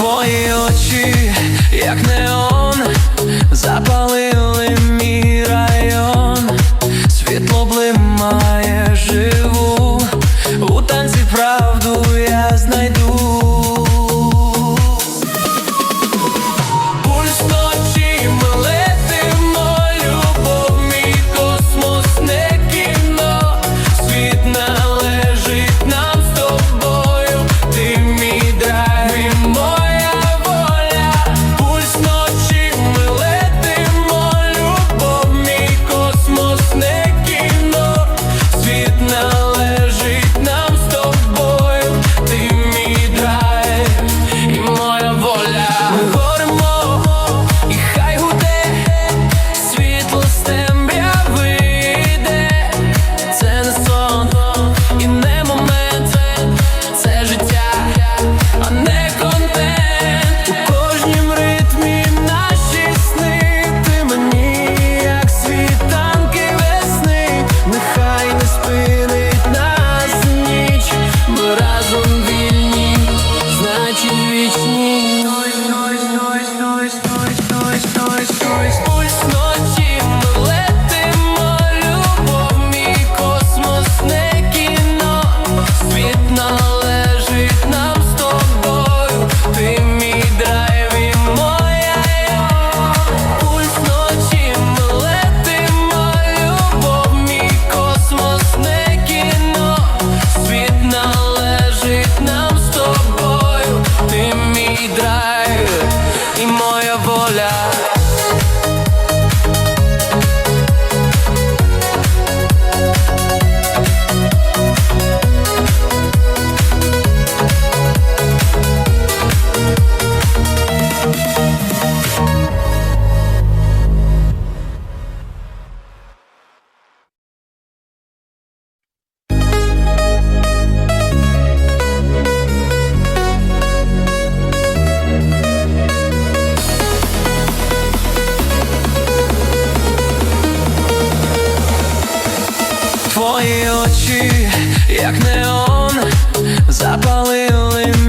Твої очі, як неон, запалили мій район, світло блимає. Твої очі, як неон, запалили.